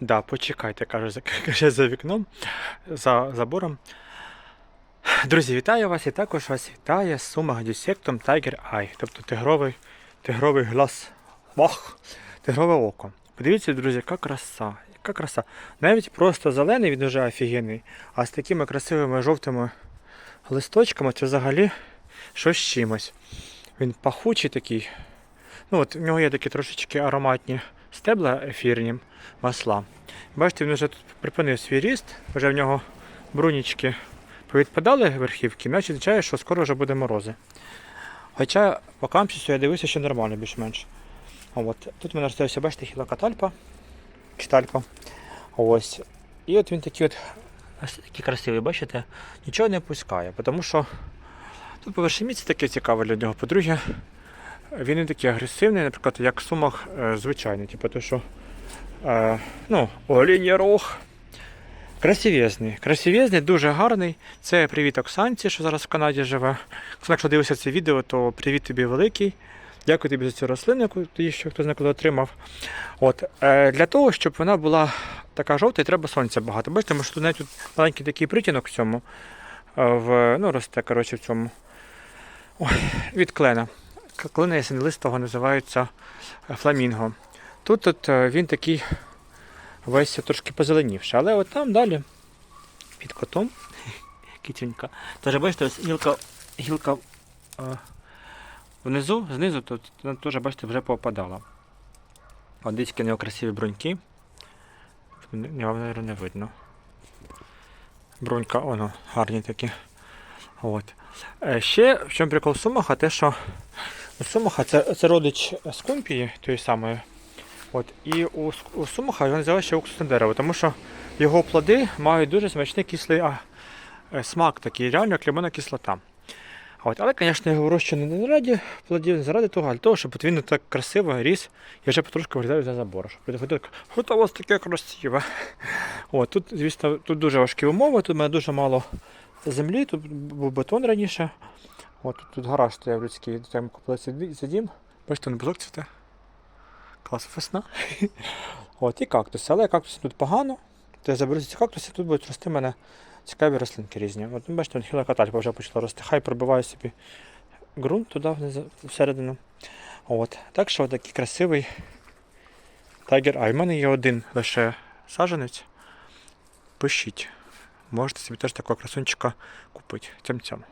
Да, почекайте, каже, каже за вікном, за забором. Друзі, вітаю вас і також вас вітає сума дюсектом Tiger Eye, тобто тигровий, тигровий глаз. Ох, тигрове око. Подивіться, друзі, яка краса, яка краса. Навіть просто зелений він дуже офігенний, а з такими красивими жовтими листочками це взагалі щось чимось. Він пахучий такий. Ну от в нього є такі трошечки ароматні стебла ефірні масла. Бачите, він вже тут припинив свій ріст, вже в нього брунічки повідпадали верхівки, значить означає, що скоро вже буде морози. Хоча по кампусу я дивився, що нормально більш-менш. Тут мене росте, бачите, хілокатальпа, читалька. Ось. І от він такий от такий красивий, бачите, нічого не пускає, тому що тут по-перше місце таке цікаве для нього. По-друге, він не такий агресивний, наприклад, як сумах е, звичайний. Типу, то, що е, ну, олінь рог. Красивезний. Красивезний, дуже гарний. Це привіт Оксанці, що зараз в Канаді живе. Якщо дивишся це відео, то привіт тобі великий. Дякую тобі за цю рослину, яку ти ще хто знає, коли отримав. От, е, для того, щоб вона була така жовта, треба сонця багато. Бачите, тому що тут навіть маленький такий притінок в цьому. е, В, ну, росте, коротше, в цьому. Ой, від клена. К- Клена ясенелистого називається е, фламінго. Тут от, е, він такий весь трошки позеленівший, але от там далі під котом кітюнька. Тож бачите, ось гілка, гілка е, внизу, знизу, тут вона теж, бачите, вже попадала. От десь які нього красиві бруньки. Його, мабуть, не видно. Брунька, воно, гарні такі. От. Ще в чому прикол сумаха, те, що сумаха це, це родич скумпії, тої самої. От, і у, у сумаха він називає ще уксусне дерево, тому що його плоди мають дуже смачний кислий а, е, смак, такий, реально як кислота. От, але, звісно, його вирощую не заради плодів, заради того, а для того, щоб от він так красиво ріс, я вже потрошки виглядаю за забор. Щоб що у вас таке красиве. От, тут, звісно, тут дуже важкі умови, тут у мене дуже мало землі, тут був бетон раніше. От, тут, тут гараж стояв людський, там купили цей цей дім. Бачите, не бузок цвіте. Клас весна. От, і кактуси. Але кактуси тут погано. То я заберу ці кактуси, тут будуть рости в мене цікаві рослинки різні. От, ну, бачите, хіла катальпа вже почала рости. Хай пробиває собі ґрунт туди всередину. От. Так що такий красивий тайгер. А в мене є один лише саджанець. Пишіть. Можете собі теж такого красунчика купити. Цям-цям.